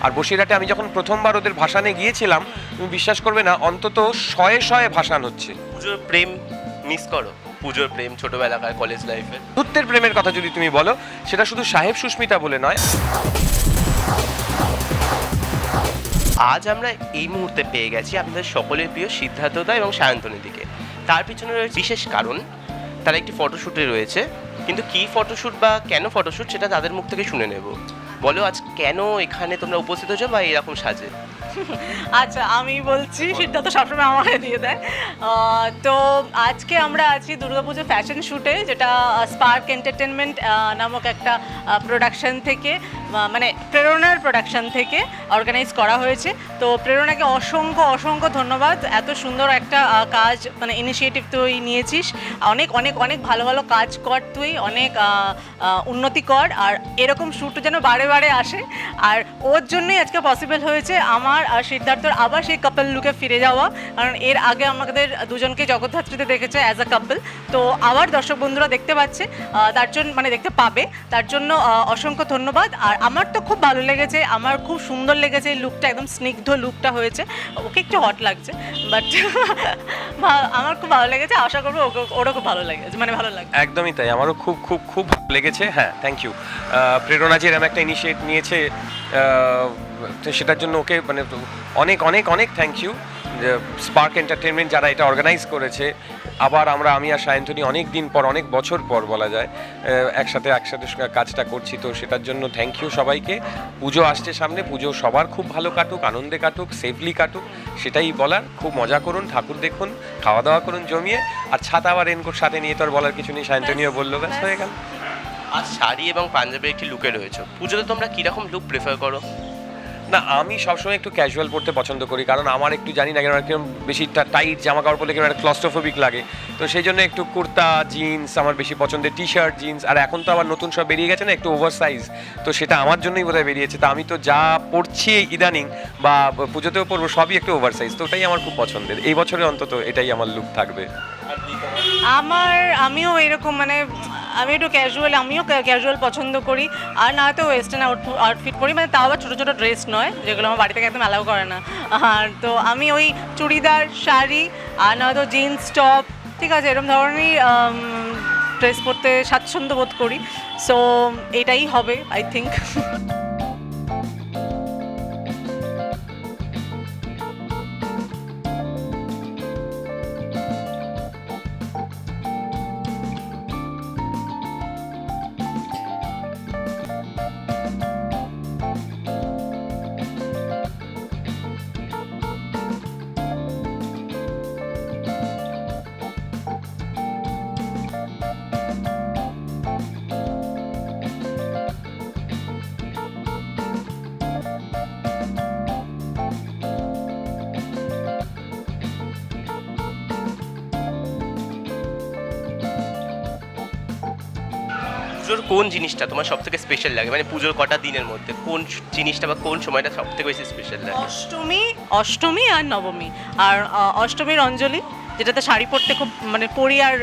আর বসিরহাটে আমি যখন প্রথমবার ওদের ভাসানে গিয়েছিলাম তুমি বিশ্বাস করবে না অন্তত শয়ে শয়ে ভাসান হচ্ছে। পুজোর প্রেম মিস করো? পুজোর প্রেম ছোটবেলাকার কলেজ লাইফে বন্ধুত্বের প্রেমের কথা যদি তুমি বলো সেটা শুধু সাহেব সুস্মিতা বলে নয়। আজ আমরা এই মুহূর্তে পেয়ে গেছি আপনাদের সকলের প্রিয় সিদ্ধার্থদা এবং সায়ন্তনীদিকে। তার পিছনে রয়েছে বিশেষ কারণ তারা একটি ফটোশ্যুটে রয়েছে। কিন্তু কি ফটোশ্যুট বা কেন ফটোশ্যুট সেটা তাদের মুখ থেকে শুনে নেব। বলো আজ কেন এখানে তোমরা উপস্থিত হয়েছো বা এরকম সাজে? আচ্ছা আমি বলছি, সিদ্ধার্থ সবসময় আমাকে দিয়ে দেয়। তো আজকে আমরা আছি দুর্গাপুজো ফ্যাশন শ্যুটে যেটা স্পার্ক এন্টারটেনমেন্ট নামক একটা প্রোডাকশন থেকে মানে প্রেরণার প্রোডাকশন থেকে অর্গানাইজ করা হয়েছে। তো প্রেরণাকে অসংখ্য অসংখ্য ধন্যবাদ। এত সুন্দর একটা কাজ মানে ইনিশিয়েটিভ তুই নিয়েছিস। অনেক অনেক অনেক ভালো ভালো কাজ কর তুই, অনেক উন্নতি কর। আর এরকম শ্যুট যেন বারে বারে আসে। আর ওর জন্যই আজকে পসিবল হয়েছে আমার আর সিদ্ধার্থর আবার সেই কাপল লুকে ফিরে যাওয়া, কারণ এর আগে আমাদের দুজনকে জগদ্ধাত্রীতে দেখেছে অ্যাজ আ কাপল তো আবার দর্শক বন্ধুরা দেখতে পাচ্ছে তার জন্য মানে দেখতে পাবে। তার জন্য অসংখ্য ধন্যবাদ। আর আমার তো খুব ভালো লেগেছে, আমার খুব সুন্দর লেগেছে এই লুকটা একদম স্নিগ্ধ লুকটা হয়েছে। ওকে একটু হট লাগছে বাট আমার খুব ভালো লেগেছে, আশা করব ওরও খুব ভালো লেগেছে মানে ভালো লাগবে একদমই তাই, আমারও খুব খুব খুব ভালো লেগেছে হ্যাঁ থ্যাংক ইউ প্রেরণা যে এরম একটা ইনিশিয়েট নিয়েছে সেটার জন্য ওকে মানে অনেক অনেক অনেক থ্যাংক ইউ স্পার্ক এন্টারটেনমেন্ট যারা এটা অর্গানাইজ করেছে। আবার আমরা, আমি আর সায়ন্তনী অনেক দিন পর, অনেক বছর পর বলা যায় একসাথে একসাথে কাজটা করছি। তো সেটার জন্য থ্যাংক ইউ সবাইকে। পুজো আসছে সামনে, পুজো সবার খুব ভালো কাটুক, আনন্দে কাটুক সেফলি কাটুক, সেটাই বলার। খুব মজা করুন, ঠাকুর দেখুন খাওয়া দাওয়া করুন, জমিয়ে। আর ছাতা আবার রেনকোট সাথে নিয়ে তো আর বলার কিছু নেই সায়ন্তনীয় বলল, ব্যাস হয়ে গেল। আর শাড়ি এবং পাঞ্জাবের একটি লুকে রয়েছে। পুজোতে তোমরা কীরকম লুক প্রেফার করো? না, আমি সবসময় একটু ক্যাজুয়াল পড়তে পছন্দ করি, কারণ আমার একটু জানি না কেন কীরকম বেশি টাইট জামা কাপড় পরলে কীরকম একটা ক্লস্ট্রোফোবিক লাগে। তো সেই জন্য একটু কুর্তা জিন্স আমার বেশি পছন্দের টি শার্ট জিন্স আর এখন তো আবার নতুন সব বেরিয়ে গেছে না, একটু ওভার সাইজ তো সেটা আমার জন্যই বোধহয় বেরিয়েছে। তা আমি তো যা পড়ছি ইদানিং বা পুজোতেও পরবো, সবই একটু ওভার সাইজ তো ওটাই আমার খুব পছন্দের। এই বছরে অন্তত এটাই আমার লুক থাকবে। আমার, আমিও এরকম মানে আমি একটু ক্যাজুয়াল আমিও ক্যাজুয়াল পছন্দ করি। আর না তো ওয়েস্টার্ন আউটফিট করি মানে তাও আবার ছোটো ছোটো ড্রেস নয়, যেগুলো আমার বাড়ি থেকে একদম অ্যালাউ করে না। আর তো আমি ওই চুড়িদার শাড়ি, আর না তো জিন্স টপ ঠিক আছে এরকম ধরনেরই ড্রেস পরতে স্বাচ্ছন্দ্য বোধ করি। সো এটাই হবে আই থিঙ্ক পুজোর কোন জিনিসটা তোমার সব থেকে স্পেশাল লাগে? মানে পুজোর কটা দিনের মধ্যে? কোন জিনিসটা বা কোন সময়টা সব থেকে বেশি স্পেশাল লাগে? অষ্টমী অষ্টমী আর নবমী। আর অষ্টমীর অঞ্জলি, যেটাতে শাড়ি পরতে খুব মানে পরি আর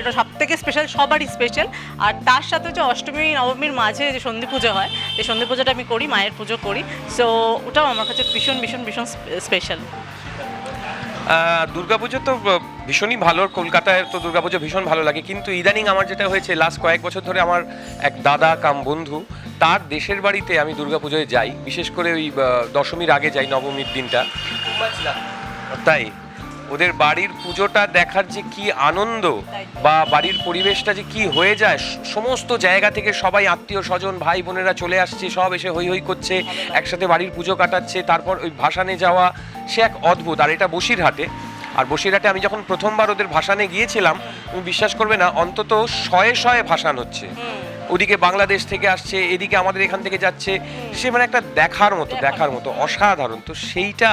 এটা সব থেকে স্পেশাল সবারই স্পেশাল আর তার সাথে হচ্ছে অষ্টমী, নবমীর মাঝে যে সন্ধি পুজো হয়, সেই সন্ধি পুজোটা আমি করি, মায়ের পুজো করি। সো ওটাও আমার কাছে ভীষণ ভীষণ ভীষণ স্পেশাল দুর্গাপুজো তো ভীষণই ভালো। কলকাতায় তো দুর্গাপুজো ভীষণ ভালো লাগে। কিন্তু ইদানিং আমার যেটা হয়েছে লাস্ট কয়েক বছর ধরে আমার এক দাদা কাম বন্ধু, তার দেশের বাড়িতে আমি দুর্গাপুজোয় যাই। বিশেষ করে ওই দশমীর আগে যাই, নবমীর দিনটা। তাই, ওদের বাড়ির পুজোটা দেখার যে কি আনন্দ বা বাড়ির পরিবেশটা যে কি হয়ে যায় সমস্ত জায়গা থেকে সবাই আত্মীয় স্বজন, ভাই বোনেরা চলে আসছে, সব এসে হই হই করছে, একসাথে বাড়ির পুজো কাটাচ্ছে, তারপর ওই ভাসানে যাওয়া সে এক অদ্ভুত আর এটা বসিরহাটে। আর বসিরহাটে আমি যখন প্রথমবার ওদের ভাসানে গিয়েছিলাম তুমি বিশ্বাস করবে না অন্তত শয়ে শয়ে ভাসান হচ্ছে। ওদিকে বাংলাদেশ থেকে আসছে এদিকে আমাদের এখান থেকে যাচ্ছে সে মানে একটা দেখার মতো দেখার মতো অসাধারণ। তো সেইটা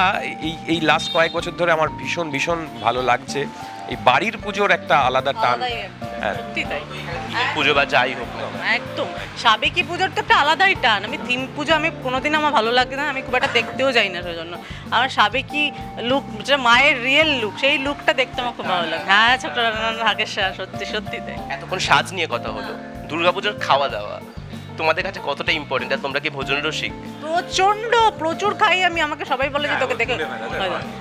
এই এই লাস্ট কয়েক বছর ধরে আমার ভীষণ ভীষণ ভালো লাগছে। এই বাড়ির পুজোর একটা আলাদা টান। হ্যাঁ। সত্যি তাই। পুজো বা যাই হোক একদম। সাবেকি পুজোর তো একটা আলাদাই টান। আমি থিম পুজো আমি কোনোদিন আমার ভালো লাগে না আমি খুব একটা দেখতেও যাই না সেজন্য। আমার সাবেকি লুক যেটা মায়ের রিয়েল লুক সেই লুকটা দেখতে আমার খুব ভালো লাগে। হ্যাঁ ছোট ঢাকেশ্বর সত্যি সত্যি তাই। এতক্ষণ সাজ নিয়ে কথা হলো। দুর্গাপুজোর খাওয়া দাওয়া। তোমাদের কাছে কতটা ইম্পর্টেন্ট আর তোমরা কি ভোজন রসিক? প্রচণ্ড প্রচুর খাই আমি। আমাকে সবাই বলে যে হ্যাঁ, তোকে দেখে যায়।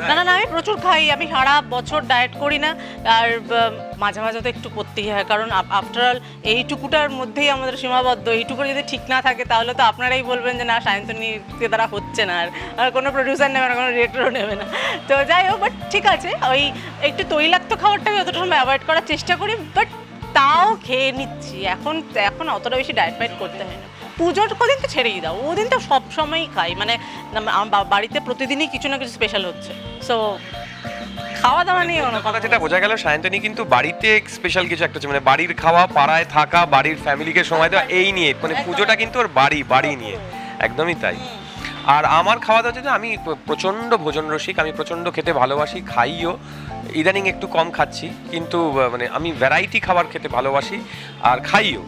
না না। না আমি প্রচুর খাই। আমি সারা বছর ডায়েট করি না। আর মাঝে মাঝে তো একটু করতেই হয়। কারণ আফটার অল এইটুকুটার মধ্যেই আমাদের সীমাবদ্ধ। এইটুকু যদি ঠিক না থাকে তাহলে তো আপনারাই বলবেন যে না সায়ন্তনীকে দ্বারা হচ্ছে না। আর আর কোনো প্রডিউসার নেবে না কোনো ডিরেক্টরও নেবে না। তো যাই হোক বাট ঠিক আছে। ওই একটু তৈলাক্ত খাবারটা আমি অতটা সময় অ্যাভয়েড করার চেষ্টা করি। বাট তাও খেয়ে নিচ্ছি। এখন এখন অতটা বেশি ডায়েট ফাইট করতে হয় না। পুজোর কদিন তো ছেড়েই দাও। ওদিন তো সব সময়ই খাই। মানে আমার বাড়িতে প্রতিদিনই কিছু না কিছু স্পেশাল হচ্ছে। সো খাওয়া দাওয়া নিয়ে কোনো কথা যেটা বোঝা গেল সায়ন্তনী কিন্তু বাড়িতে স্পেশাল কিছু একটা মানে বাড়ির খাওয়া পাড়ায় থাকা বাড়ির ফ্যামিলিকে সময় দেওয়া এই নিয়ে। মানে পুজোটা কিন্তু ওর বাড়ি বাড়ি নিয়ে। একদমই তাই। আর আমার খাওয়া দাওয়া যেটা, আমি প্রচণ্ড ভোজন রসিক, আমি প্রচণ্ড খেতে ভালোবাসি, খাইও। ইদানিং একটু কম খাচ্ছি, কিন্তু মানে আমি ভ্যারাইটি খাবার খেতে ভালোবাসি, আর খাইও।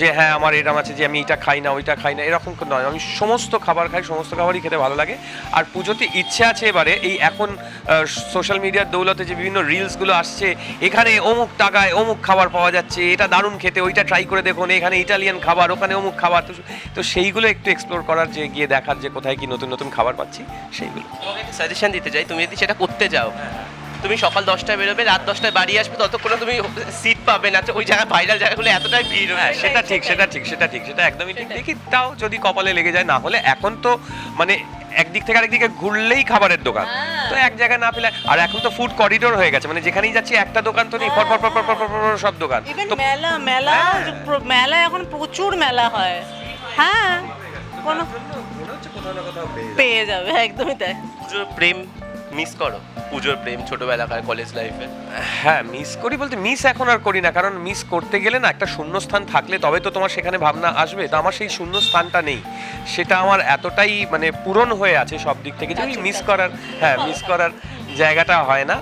যে হ্যাঁ আমার এরকম আছে যে আমি এটা খাই না ওইটা খাই না এরকম নয়। আমি সমস্ত খাবার খাই সমস্ত খাবারই খেতে ভালো লাগে। আর পুজোতে ইচ্ছে আছে এবারে এই এখন সোশ্যাল মিডিয়ার দৌলতে যে বিভিন্ন রিলসগুলো আসছে এখানে অমুক টাকায় অমুক খাবার পাওয়া যাচ্ছে এটা দারুণ খেতে ওইটা ট্রাই করে দেখুন এখানে ইটালিয়ান খাবার ওখানে অমুক খাবার তো তো সেইগুলো একটু এক্সপ্লোর করার যে গিয়ে দেখার যে কোথায় কি নতুন নতুন খাবার পাচ্ছি সেইগুলো। সাজেশন দিতে চাই তুমি যদি সেটা করতে যাও তুমি সকাল দশটায় বেরোবে রাত দশটায় বাড়ি আসবে ততক্ষণে তুমি সিট পাবে না। তো ওই জায়গায় ভাইরাল জায়গাগুলো এতটাই ভিড় হ্যাঁ সেটা ঠিক সেটা ঠিক সেটা ঠিক সেটা একদমই ঠিক। দেখি তাও যদি কপালে লেগে যায় না হলে এখন তো মানে একদিক থেকে আরেকদিকে ঘুরলেই খাবারের দোকান। হ্যাঁ। তো এক জায়গায় না পেলে আর এখন তো ফুড করিডোর হয়ে গেছে মানে যেখানেই যাচ্ছি একটা দোকান তো নেই পর পর পর পর পর পর পর সব দোকান। তো মেলা মেলা হ্যাঁ। মেলা এখন প্রচুর মেলা হয়। হ্যাঁ। কোনো পেয়ে যাবে। একদমই তাই। পুজোর প্রেম মিস করো পুজোর প্রেম ছোটবেলাকার কলেজ লাইফে হ্যাঁ মিস করি বলতে মিস এখন আর করি না কারণ মিস করতে গেলে না একটা শূন্যস্থান থাকলে তবে তো তোমার সেখানে ভাবনা আসবে। তো আমার সেই শূন্যস্থানটা নেই। সেটা আমার এতটাই মানে পূরণ হয়ে আছে সব দিক থেকে যে আচ্ছা, মিস করার হ্যাঁ মিস করার জায়গাটা হয় না।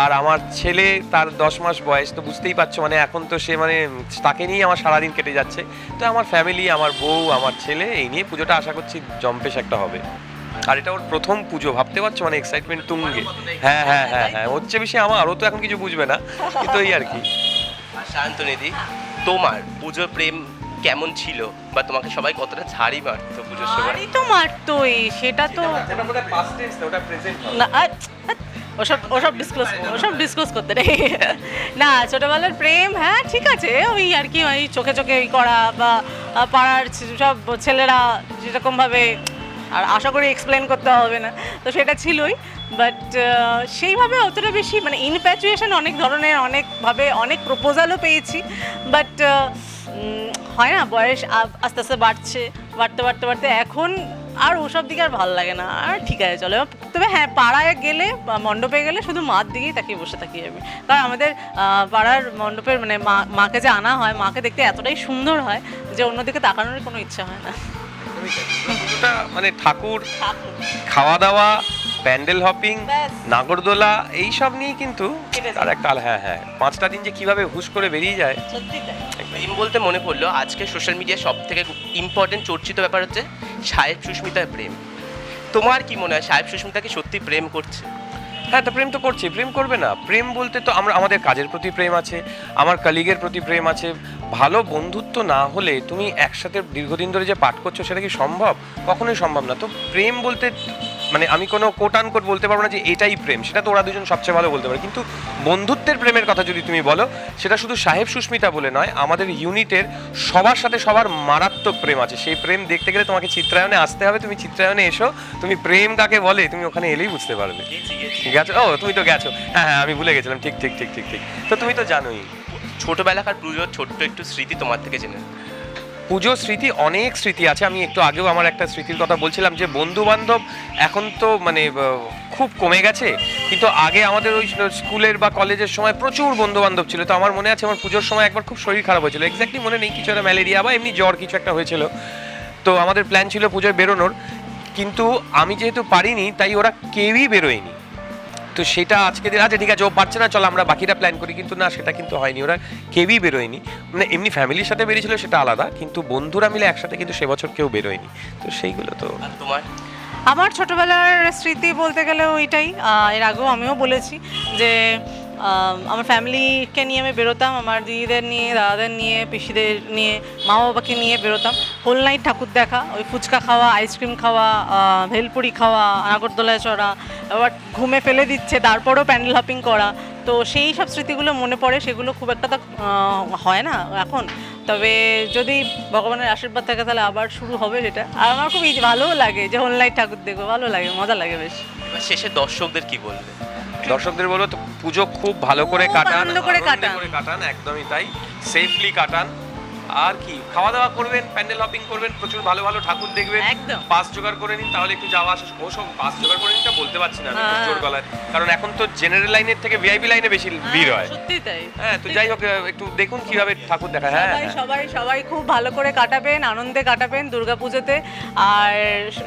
আর আমার ছেলে তার দশ মাস বয়স তো বুঝতেই পারছ মানে এখন তো সে মানে তাকে নিয়েই আমার সারাদিন কেটে যাচ্ছে। তো আমার ফ্যামিলি আমার বউ আমার ছেলে এই নিয়ে পুজোটা আশা করছি জম্পেশ একটা হবে। আর এটা ওর প্রথম পুজো ভাবতে পারছ? মানে এক্সাইটমেন্ট তুঙ্গে। হ্যাঁ হ্যাঁ হ্যাঁ হ্যাঁ। ওর চেয়ে বেশি আমার ও তো এখন কিছু বুঝবে না। কিন্তু এই আর কি। আর শান্তনিধি তোমার পুজোর প্রেম কেমন ছিল? বা তোমাকে সবাই কতটা ঝাড়ি মারতো পুজোর সময়? বাড়ি তো মারতোই সেটা তো না আর, আর, ওসব ওসব ডিসক্লোজ ওসব ডিসক্লোজ করতে নেই। না ছোটবেলার প্রেম হ্যাঁ ঠিক আছে। ওই আর কি ওই চোখে চোখে ওই করা বা পাড়ার সব ছেলেরা যেরকমভাবে আর আশা করি এক্সপ্লেন করতে হবে না। তো সেটা ছিলই বাট সেইভাবে অতটা বেশি মানে ইনফ্যাচুয়েশন অনেক ধরনের, অনেকভাবে অনেক প্রপোজালও পেয়েছি। বাট হয় না, বয়স আস্তে আস্তে বাড়ছে, বাড়তে বাড়তে বাড়তে এখন আর ওসব দিকে আর ভালো লাগে না। আর ঠিক আছে, চলো তবে হ্যাঁ পাড়ায় গেলে বা মণ্ডপে গেলে শুধু মার দিকেই তাকিয়ে বসে থাকি আমি। কারণ আমাদের পাড়ার মণ্ডপের মানে মা, মাকে যে আনা হয়, মাকে দেখতে এতটাই সুন্দর হয় যে অন্যদিকে তাকানোর কোনো ইচ্ছা হয় না। পুজোটা মানে ঠাকুর খাওয়া দাওয়া প্যান্ডেল হপিং নাগরদোলা এই সব নিয়ে কিন্তু আর। একটা হ্যাঁ হ্যাঁ। পাঁচটা দিন যে কীভাবে হুশ করে বেরিয়ে যায়। সত্যি প্রেম বলতে মনে পড়ল আজকে সোশ্যাল মিডিয়া সব থেকে ইম্পর্টেন্ট চর্চিত ব্যাপার হচ্ছে সাহেব সুস্মিতার প্রেম। তোমার কি মনে হয় সাহেব সুস্মিতা কি সত্যি প্রেম করছে? হ্যাঁ তো প্রেম তো করছি, প্রেম করবে না। প্রেম বলতে তো আমরা আমাদের কাজের প্রতি প্রেম আছে, আমার কালিগের প্রতি প্রেম আছে। ভালো বন্ধুত্ব না হলে তুমি একসাথে দীর্ঘদিন ধরে যে পাঠ করছ, সেটা কি সম্ভব? কখনোই সম্ভব না। তো প্রেম বলতে মানে আমি কোনো কোট আন কোট বলতে পারব না যে এটাই প্রেম সেটা তো ওরা দুজন সবচেয়ে ভালো বলতে পারে। কিন্তু বন্ধুত্বের প্রেমের কথা যদি তুমি বলো সেটা শুধু সাহেব সুস্মিতা বলে নয় আমাদের ইউনিটের সবার সাথে সবার মারাত্মক প্রেম আছে। সেই প্রেম দেখতে গেলে তোমাকে চিত্রায়নে আসতে হবে তুমি চিত্রায়নে এসো তুমি প্রেম কাকে বলে তুমি ওখানে এলেই বুঝতে পারবে। গেছো ও তুমি তো গেছো। হ্যাঁ হ্যাঁ আমি ভুলে গেছিলাম। ঠিক ঠিক ঠিক ঠিক ঠিক। তো তুমি তো জানোই। ছোটবেলাকার পুজোর ছোট্ট একটু স্মৃতি তোমার থেকে জেনে। পুজো স্মৃতি, অনেক স্মৃতি আছে। আমি একটু আগেও আমার একটা স্মৃতির কথা বলছিলাম যে বন্ধু বান্ধব এখন তো মানে খুব কমে গেছে। কিন্তু আগে আমাদের ওই স্কুলের বা কলেজের সময় প্রচুর বন্ধু বান্ধব ছিল। তো আমার মনে আছে আমার পুজোর সময় একবার খুব শরীর খারাপ হয়েছিল। এক্স্যাক্টলি মনে নেই কিছু একটা ম্যালেরিয়া বা এমনি জ্বর কিছু একটা হয়েছিল। তো আমাদের প্ল্যান ছিল পুজোয় বেরোনোর। কিন্তু আমি যেহেতু পারিনি, তাই ওরা কেউই বেরোয়নি। তো সেটা আজকে দিন আচ্ছা ঠিক আছে ও পারছে না চলো আমরা বাকিটা প্ল্যান করি। কিন্তু না সেটা কিন্তু হয়নি। ওরা কেউই বেরোয়নি। মানে এমনি ফ্যামিলির সাথে বেরিয়েছিল সেটা আলাদা। কিন্তু বন্ধুরা মিলে একসাথে কিন্তু সে বছর কেউ বেরোয়নি। তো সেইগুলো তো তোমার? আমার ছোটবেলার স্মৃতি বলতে গেলে ওইটাই এর আগেও আমিও বলেছি যে আমার ফ্যামিলিকে নিয়ে আমি বেরোতাম, আমার দিদিদের নিয়ে, দাদাদের নিয়ে, পিসিদের নিয়ে মা বাবাকে নিয়ে বেরোতাম। হোল নাইট ঠাকুর দেখা, ওই ফুচকা খাওয়া আইসক্রিম খাওয়া ভেলপুরি খাওয়া নাগরদোলায় চড়া, আবার ঘুমে ফেলে দিচ্ছে, তারপরেও প্যান্ডেল হপিং করা। তো সেই সব স্মৃতিগুলো মনে পড়ে, সেগুলো খুব একটা তো হয় না এখন। তবে যদি ভগবানের আশীর্বাদ থাকে, তাহলে আবার শুরু হবে সেটা। আর আমার খুব ভালোও লাগে যে হোল নাইট ঠাকুর দেখব, ভালো লাগে, মজা লাগে বেশ। শেষে দর্শকদের কি বলবে? দর্শকদের বলব তো পুজো খুব ভালো করে কাটান আনন্দ করে কাটান। করে কাটান একদমই তাই। সেফলি কাটান। আর কি খাওয়া দাওয়া করবেন প্যান্ডেল হপিং করবেন প্রচুর ভালো ভালো ঠাকুর দেখবেন। একদম। পাস জোগাড় করে নিন তাহলে একটু যাওয়া আসা ও সব পাস জোগাড় করে নিন তা বলতে পারছি না আমি খুব হ্যাঁ। জোর গলায় কারণ এখন তো জেনারেল লাইনের থেকে ভিআইপি লাইনে বেশি ভিড় হয়। সত্যি তাই। হ্যাঁ তো যাই হোক একটু দেখুন কীভাবে ঠাকুর দেখা হ্যাঁ সবাই হ্যাঁ। সবাই সবাই খুব ভালো করে কাটাবেন আনন্দে কাটাবেন দুর্গাপুজোতে। আর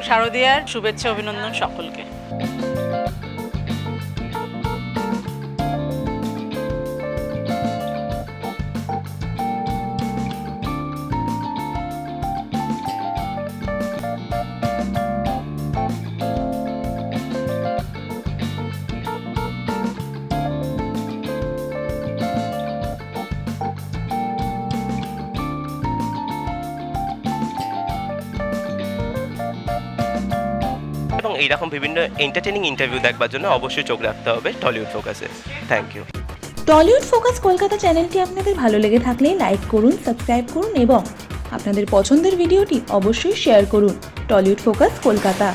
শারদীয়ার শুভেচ্ছা অভিনন্দন সকলকে। এইরকম বিভিন্ন এন্টারটেনিং ইন্টারভিউ দেখবার জন্য অবশ্যই চোখ রাখতে হবে Tollywood ফোকাসে thank you Tollywood focus Kolkata চ্যানেলটি আপনাদের ভালো লেগে থাকলে লাইক করুন সাবস্ক্রাইব করুন এবং আপনাদের পছন্দের ভিডিওটি অবশ্যই শেয়ার করুন। টলিউড ফোকাস কলকাতা।